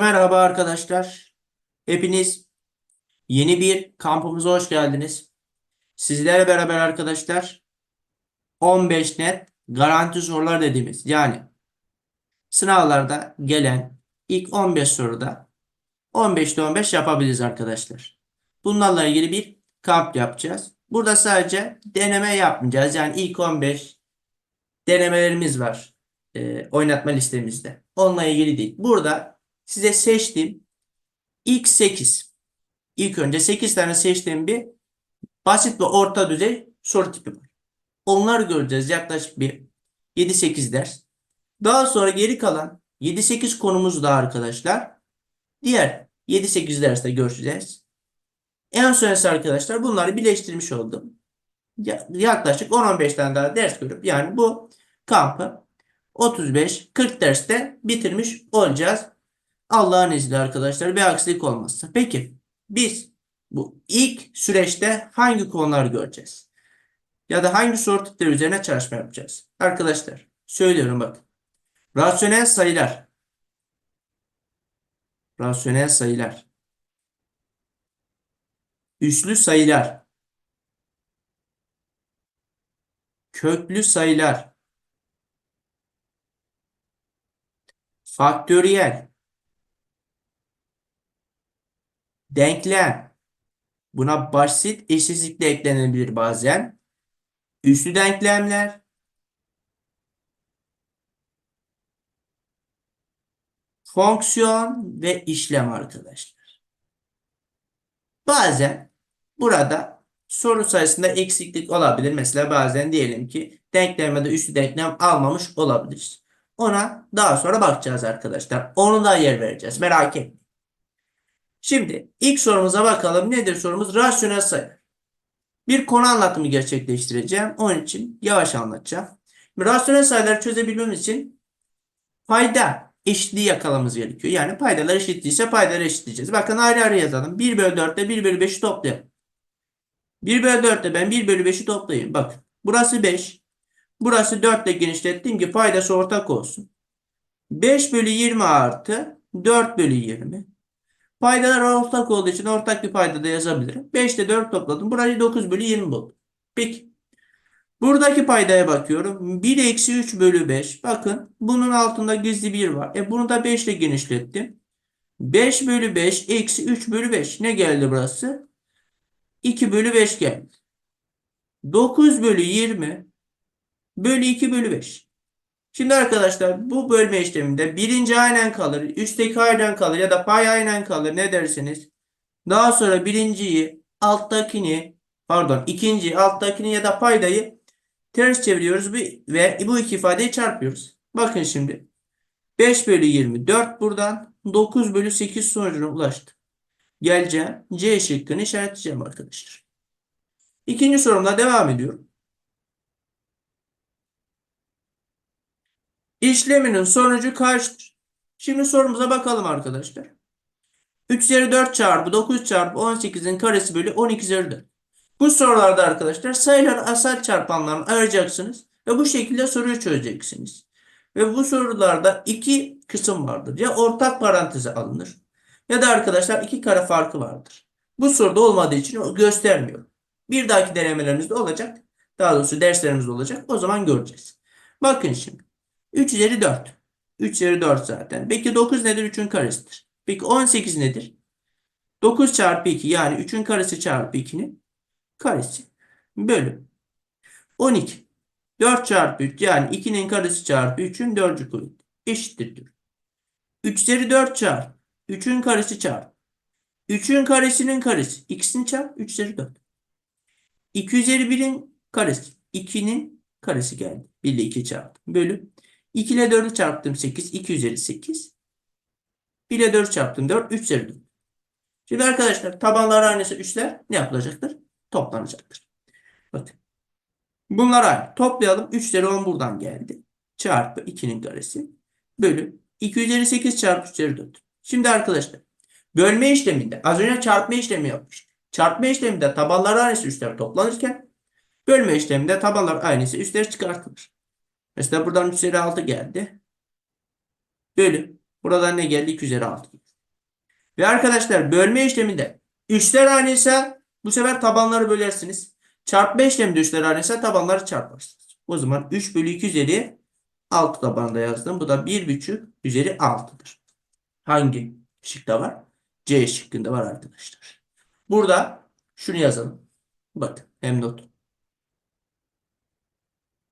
Merhaba arkadaşlar. Hepiniz yeni bir kampımıza hoş geldiniz. Sizlerle beraber arkadaşlar 15 net garanti sorular dediğimiz yani sınavlarda gelen ilk 15 soruda 15'te 15 yapabiliriz arkadaşlar. Bunlarla ilgili bir kamp yapacağız. Burada sadece deneme yapmayacağız. Yani ilk 15 denemelerimiz var. e, oynatma listemizde. Onunla ilgili değil. Burada size seçtiğim ilk 8. İlk önce 8 tane seçtiğim bir basit ve orta düzey soru tipi var. Onları göreceğiz yaklaşık bir 7-8 ders. Daha sonra geri kalan 7-8 konumuzu da arkadaşlar diğer 7-8 derste göreceğiz. En sonrası arkadaşlar bunları birleştirmiş oldum. Ya- Yaklaşık 10-15 tane daha ders görüp yani bu kampı 35-40 derste bitirmiş olacağız. Allah'ın izniyle arkadaşlar bir aksilik olmazsa. Peki biz bu ilk süreçte hangi konular göreceğiz? Ya da hangi soru tipleri üzerine çalışma yapacağız? Arkadaşlar söylüyorum bakın. Rasyonel sayılar. Rasyonel sayılar. Üslü sayılar. Köklü sayılar. Faktöriyel. Denklem. Buna basit eşitsizlik de eklenebilir bazen. Üslü denklemler. Fonksiyon ve işlem arkadaşlar. Bazen burada soru sayısında eksiklik olabilir. Mesela bazen diyelim ki denklemde üslü denklem almamış olabiliriz. Ona daha sonra bakacağız arkadaşlar. Onu da yer vereceğiz. Merak etmeyin. Şimdi ilk sorumuza bakalım. Nedir sorumuz? Rasyonel sayı. Bir konu anlatımı gerçekleştireceğim. Onun için yavaş anlatacağım. Rasyonel sayıları çözebilmemiz için payda eşitliği yakalamamız gerekiyor. Yani paydalar eşitliyse paydaları eşitleyeceğiz. Bakın ayrı ayrı yazalım. 1 bölü 4 ile 1 bölü 5'i toplayalım. 1 bölü 4 ile ben 1 bölü 5'i toplayayım. Bakın burası 5. Burası 4 ile genişlettim ki paydası ortak olsun. 5 bölü 20 artı 4 bölü 20. Paydalar ortak olduğu için ortak bir payda da yazabilirim. 5 ile 4 topladım. Burayı 9 bölü 20 buldum. Peki. Buradaki paydaya bakıyorum. 1 eksi 3 bölü 5. Bakın bunun altında gizli 1 var. E bunu da 5 ile genişlettim. 5 bölü 5 eksi 3 bölü 5. Ne geldi burası? 2 bölü 5 geldi. 9 bölü 20 bölü 2 bölü 5. Şimdi arkadaşlar bu bölme işleminde birinci aynen kalır, üstteki aynen kalır ya da pay aynen kalır ne dersiniz? Daha sonra birinciyi, alttakini, pardon ikinciyi, alttakini ya da paydayı ters çeviriyoruz ve bu iki ifadeyi çarpıyoruz. Bakın şimdi 5 bölü 24 buradan 9 bölü 8 sonucuna ulaştım. Geleceğim C şıkkını işaretleyeceğim arkadaşlar. İkinci sorumla devam ediyorum. İşleminin sonucu kaçtır? Şimdi sorumuza bakalım arkadaşlar. 3 üzeri 4 çarpı 9 çarpı 18'in karesi bölü 12 üzeri 4. Bu sorularda arkadaşlar sayılar asal çarpanlarını ayıracaksınız ve bu şekilde soruyu çözeceksiniz. Ve bu sorularda iki kısım vardır. Ya ortak paranteze alınır ya da arkadaşlar iki kare farkı vardır. Bu soruda olmadığı için göstermiyor. Bir dahaki denemelerimizde olacak. Daha doğrusu derslerimizde olacak. O zaman göreceğiz. Bakın şimdi. 3 üzeri 4. 3 üzeri 4 zaten. Peki 9 nedir? 3'ün karesidir. Peki 18 nedir? 9 çarpı 2 yani 3'ün karesi çarpı 2'nin karesi. Bölü. 12. 4 çarpı 3 yani 2'nin karesi çarpı 3'ün 4. kuvveti. Eşittir diyor. 3 üzeri 4 çarpı 3'ün karesi çarpı 3'ün karesinin karesi. İkisini çarp 3 üzeri 4. 2 üzeri 1'in karesi. 2'nin karesi geldi. 1 ile 2 çarptım. Bölü. 2 ile 4'ü çarptım 8. 2 üzeri 8. 1 ile 4 çarptım 4. 3 üzeri 4. Şimdi arkadaşlar tabanlar aynısı 3'ler ne yapılacaktır? Toplanacaktır. Bakın. Bunlar aynı. Toplayalım. 3 üzeri 10 buradan geldi. Çarpı 2'nin karesi. Bölü. 2 üzeri 8 çarpı 3 üzeri 4. Şimdi arkadaşlar bölme işleminde az önce çarpma işlemi yapmıştık. Çarpma işleminde tabanlar aynısı üstler toplanırken bölme işleminde tabanlar aynısı üstler çıkartılır. Mesela buradan 3 üzeri 6 geldi. Bölü. Buradan ne geldi? 2 üzeri 6 geldi. Ve arkadaşlar bölme işleminde üstler aynıysa bu sefer tabanları bölersiniz. Çarpma işleminde üstler aynıysa tabanları çarparsınız. O zaman 3 bölü 2 üzeri 6 tabanda yazdım. Bu da 1,5 üzeri 6'dır. Hangi şıkta var? C şıkkında var arkadaşlar. Burada şunu yazalım. Bakın hem not.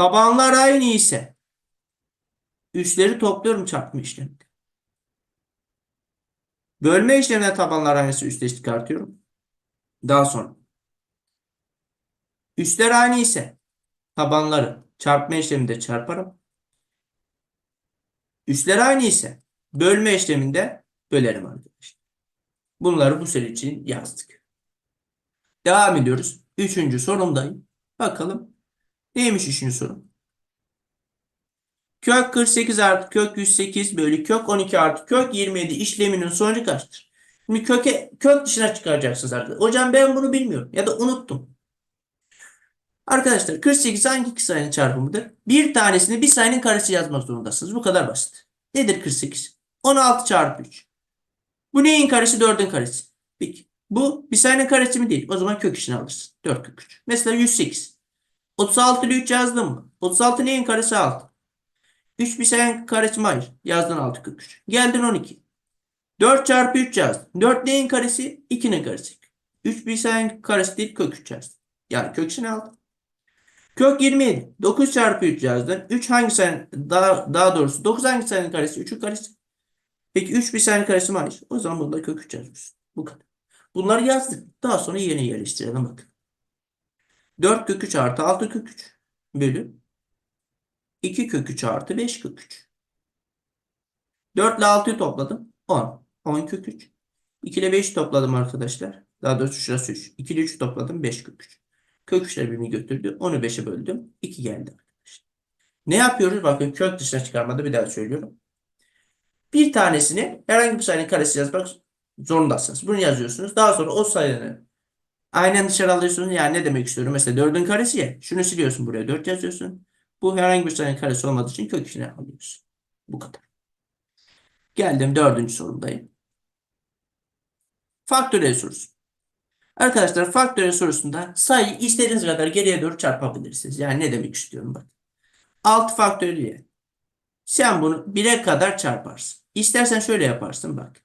Tabanlar aynı ise üstleri topluyorum çarpma işleminde. Bölme işleminde tabanlar aynısı üstleri çıkartıyorum. Daha sonra üstler aynı ise tabanları çarpma işleminde çarparım. Üstler aynı ise bölme işleminde bölerim arkadaşlar. Bunları bu seri için yazdık. Devam ediyoruz. Üçüncü sorumdayım. Bakalım neymiş üçüncü sorum? Kök 48 artı kök 108 bölü kök 12 artı kök 27 işleminin sonucu kaçtır? Şimdi köke, kök dışına çıkaracaksınız arkadaşlar. Hocam ben bunu bilmiyorum ya da unuttum. Arkadaşlar 48 hangi iki sayının çarpımıdır? Bir tanesini bir sayının karesi yazmak zorundasınız. Bu kadar basit. Nedir 48? 16 çarpı 3. Bu neyin karesi? 4'ün karesi. Peki. Bu bir sayının karesi mi değil? O zaman kök işini alırsın. 4 kök 3. Mesela 108. 36 ile 3 yazdım mı? 36 neyin karesi 6? 3 bir sayının karesi? Hayır. Yazdın 6 kök 3. Geldin 12. 4 çarpı 3 yazdın. 4 neyin karesi? 2'nin karesi. 3 bir sayının karesi değil kök 3 yazdın. Yani kök işini aldın. Kök 27. 9 çarpı 3 yazdın. 3 hangi sayının daha, daha doğrusu 9 hangi sayının karesi? 3'ün karesi. Peki 3 bir sayının karesi? Hayır. O zaman bunda kök 3 yazıyorsun. Bu kadar. Bunları yazdık. Daha sonra yerine yerleştirelim bakın. 4 kök 3 artı 6 kök 3 bölü 2 kök 3 artı 5 kök 3. 4 ile 6'yı topladım. 10. 10 kök 3. 2 ile 5'i topladım arkadaşlar. Daha doğrusu şurası 3. 2 ile 3'ü topladım. 5 kök 3. Kök 3'ler birbirini götürdü. 10'u 5'e böldüm. 2 geldi arkadaşlar. Ne yapıyoruz? Bakın kök dışına çıkarmada bir daha söylüyorum. Bir tanesini herhangi bir sayının karesi yazmak zorundasınız. Bunu yazıyorsunuz. Daha sonra o sayının aynen dışarı alıyorsunuz. Yani ne demek istiyorum? Mesela 4'ün karesi ya. Şunu siliyorsun buraya. 4 yazıyorsun. Bu herhangi bir sayının karesi olmadığı için kök içine alıyorsun. Bu kadar. Geldim dördüncü sorumdayım. Faktöriyel sorusu. Arkadaşlar faktöriyel sorusunda sayıyı istediğiniz kadar geriye doğru çarpabilirsiniz. Yani ne demek istiyorum bak. 6 faktöriyel. Sen bunu 1'e kadar çarparsın. İstersen şöyle yaparsın bak.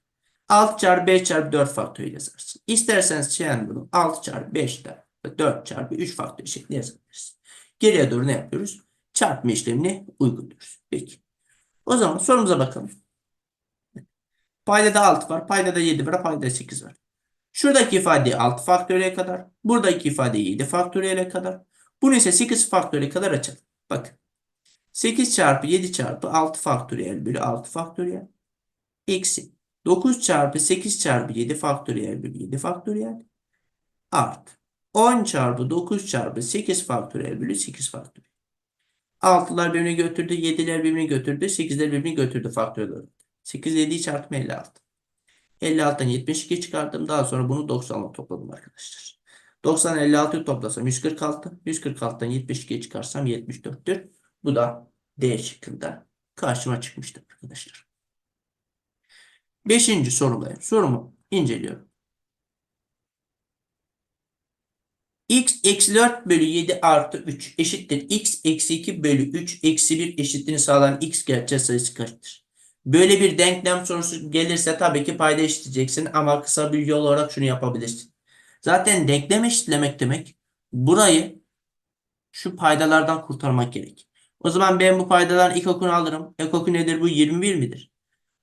6 çarpı 5 çarpı 4 faktöriyel yazarsın. İstersen sen bunu 6 çarpı 5 çarpı 4 çarpı 3 faktöriyel şeklinde yazabilirsin. Geriye doğru ne yapıyoruz? Çarpma işlemini uyguluyoruz. Peki. O zaman sorumuza bakalım. Paydada 6 var. Paydada 7 var. Paydada 8 var. Şuradaki ifadeyi 6 faktöriyel kadar. Buradaki ifadeyi 7 faktöriyel kadar. Bunu ise 8 faktöriyel kadar açalım. Bakın. 8 çarpı 7 çarpı 6 faktöriyel bölü 6 faktöriyel. Eksi. 9 çarpı 8 çarpı 7 faktöriyel bölü 7 faktöriyel. Artı. 10 çarpı 9 çarpı 8 faktöriyel bölü 8 faktöriyel. 6'lar birbirini götürdü. 7'ler birbirini götürdü. 8'ler birbirini götürdü faktöriyel. 8 7'yi çarpma 56. 56'dan 72 çıkardım. Daha sonra bunu 90'la topladım arkadaşlar. 90 56'yı toplasam 146. 146'dan 72'yi çıkarsam 74'tür. Bu da D şıkkında karşıma çıkmıştır arkadaşlar. Beşinci sorudayım. Sorumu inceliyorum. x eksi 4 bölü 7 artı 3 eşittir. x eksi 2 bölü 3 eksi 1 eşitliğini sağlayan x gerçek sayısı kaçtır? Böyle bir denklem sorusu gelirse tabii ki payda eşitleyeceksin ama kısa bir yol olarak şunu yapabilirsin. Zaten denklem eşitlemek demek burayı şu paydalardan kurtarmak gerek. O zaman ben bu paydaların ilk okunu alırım. Ek nedir bu? 21 midir?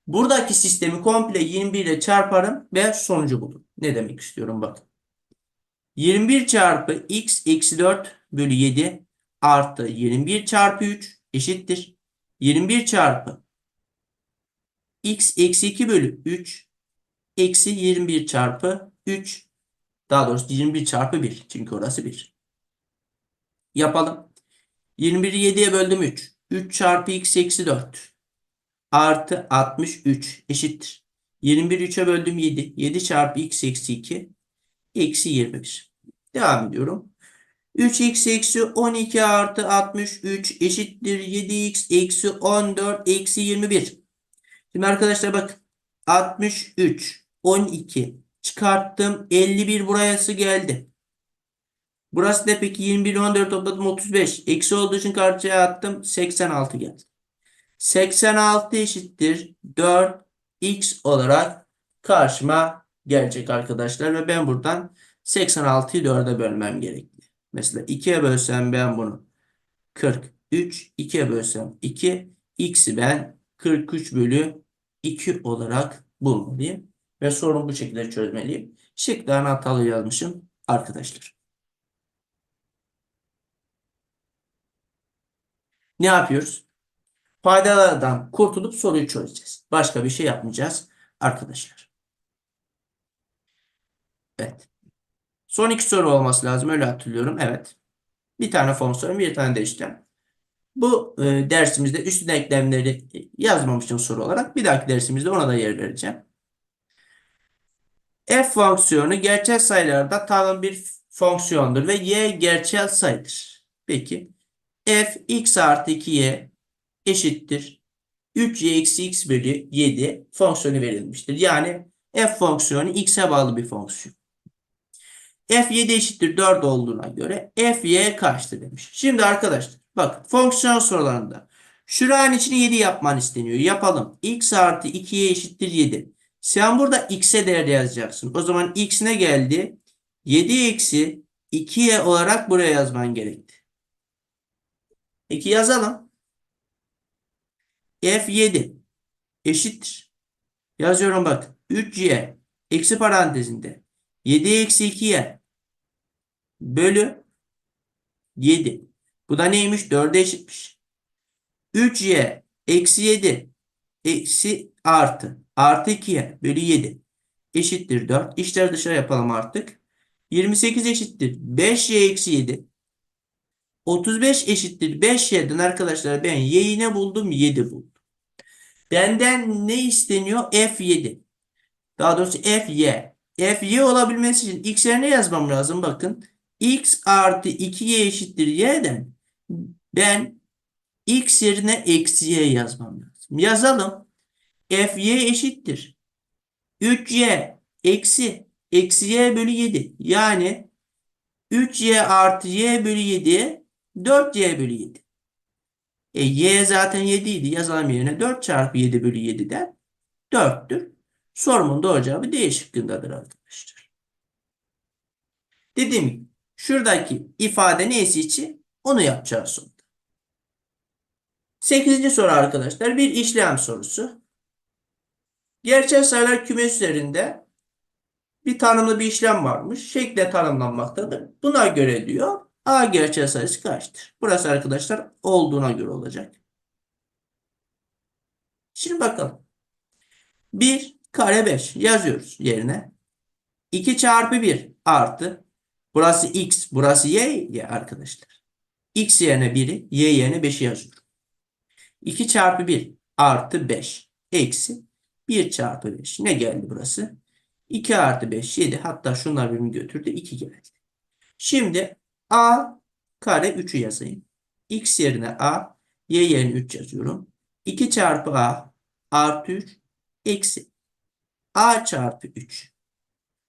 Buradaki sistemi komple 21 ile çarparım ve sonucu bulurum. Ne demek istiyorum bakın. 21 çarpı x eksi 4 bölü 7 artı 21 çarpı 3 eşittir. 21 çarpı x eksi 2 bölü 3 eksi 21 çarpı 3 daha doğrusu 21 çarpı 1 çünkü orası 1. Yapalım. 21'i 7'ye böldüm 3. 3 çarpı x eksi 4 artı 63 eşittir. 21 3'e böldüm 7. 7 çarpı x eksi 2 eksi 21. Devam ediyorum. 3x eksi 12 artı 63 eşittir 7x eksi 14 eksi 21. Şimdi arkadaşlar bak 63 12 çıkarttım. 51 burası geldi. Burası da peki 21 14 topladım 35. Eksi olduğu için karşıya attım. 86 geldi. 86 eşittir 4x olarak karşıma gelecek arkadaşlar. Ve ben buradan 86'yı 4'e bölmem gerekli. Mesela 2'ye bölsem ben bunu 43. 2'ye bölsem 2. X'i ben 43 bölü 2 olarak bulmalıyım. Ve sorunu bu şekilde çözmeliyim. Şıklarını hatalı yazmışım arkadaşlar. Ne yapıyoruz? Paydalardan kurtulup soruyu çözeceğiz. Başka bir şey yapmayacağız arkadaşlar. Evet. Son iki soru olması lazım. Öyle hatırlıyorum. Evet. Bir tane fonksiyon, bir tane de işlem. Bu e, dersimizde üstü denklemleri yazmamıştım soru olarak. Bir dahaki dersimizde ona da yer vereceğim. F fonksiyonu gerçel sayılarda tanımlı bir fonksiyondur ve y gerçel sayıdır. Peki f x artı 2y eşittir 3y eksi x bölü 7 fonksiyonu verilmiştir. Yani f fonksiyonu x'e bağlı bir fonksiyon. f7 eşittir 4 olduğuna göre fy kaçtır demiş. Şimdi arkadaşlar bak fonksiyon sorularında şuranın içini 7 yapman isteniyor. Yapalım. x artı 2y eşittir 7. Sen burada x'e değer yazacaksın. O zaman x ne geldi? 7 eksi 2y olarak buraya yazman gerekti. Peki yazalım. F7 eşittir. Yazıyorum bak. 3y eksi parantezinde 7 eksi 2y bölü 7. Bu da neymiş? 4'e eşitmiş. 3y eksi 7 eksi artı artı 2y bölü 7 eşittir 4. İşleri dışarı yapalım artık. 28 eşittir 5y eksi 7. 35 eşittir 5y'den arkadaşlar ben y'yi ne buldum? 7 buldum. Benden ne isteniyor? f7. Daha doğrusu fy. fy olabilmesi için x yerine yazmam lazım. Bakın x artı 2y eşittir y'den ben x yerine eksi y yazmam lazım. Yazalım. fy eşittir. 3y eksi eksi y bölü 7. Yani 3y artı y bölü 7 4y bölü 7. E, y zaten 7 idi. Yazalım yerine 4 çarpı 7 bölü 7'den 4'tür. Sorumun doğru cevabı D şıkkındadır arkadaşlar. Dediğim gibi şuradaki ifade neyse için onu yapacağız sonra. 8. soru arkadaşlar bir işlem sorusu. Gerçel sayılar kümesi üzerinde bir tanımlı bir işlem varmış. Şekle tanımlanmaktadır. Buna göre diyor A gerçel sayısı kaçtır? Burası arkadaşlar olduğuna göre olacak. Şimdi bakalım. 1 kare 5 yazıyoruz yerine. 2 çarpı 1 artı. Burası x, burası y ya arkadaşlar. x yerine 1'i, y yerine 5'i yazıyorum. 2 çarpı 1 artı 5 eksi 1 çarpı 5. Ne geldi burası? 2 artı 5 7 hatta şunlar birbirini götürdü 2 geldi. Şimdi a kare 3'ü yazayım. x yerine a y yerine 3 yazıyorum. 2 çarpı a artı 3 eksi a çarpı 3.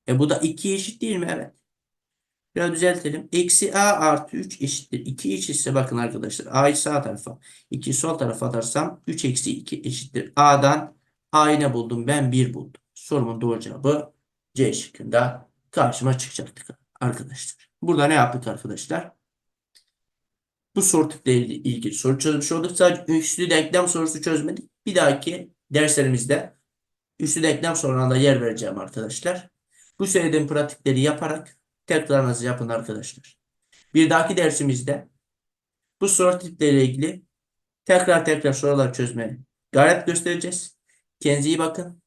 E bu da 2 eşit değil mi? Evet. Biraz düzeltelim. Eksi a artı 3 eşittir. 2 eşitse bakın arkadaşlar. a'yı sağ tarafa 2 sol tarafa atarsam 3 eksi 2 eşittir. a'dan a'yı ne buldum? Ben 1 buldum. Sorumun doğru cevabı C şıkkında karşıma çıkacaktı arkadaşlar. Burada ne yaptık arkadaşlar? Bu soru tipleriyle ilgili soru çözmüş olduk. Sadece üslü denklem sorusu çözmedik. Bir dahaki derslerimizde üslü denklem soruna da yer vereceğim arkadaşlar. Bu söylediğim pratikleri yaparak tekrarınızı yapın arkadaşlar. Bir dahaki dersimizde bu soru tipleriyle ilgili tekrar tekrar sorular çözmeye gayret göstereceğiz. Kendinize iyi bakın.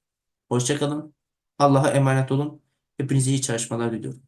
Hoşçakalın. Allah'a emanet olun. Hepinize iyi çalışmalar diliyorum.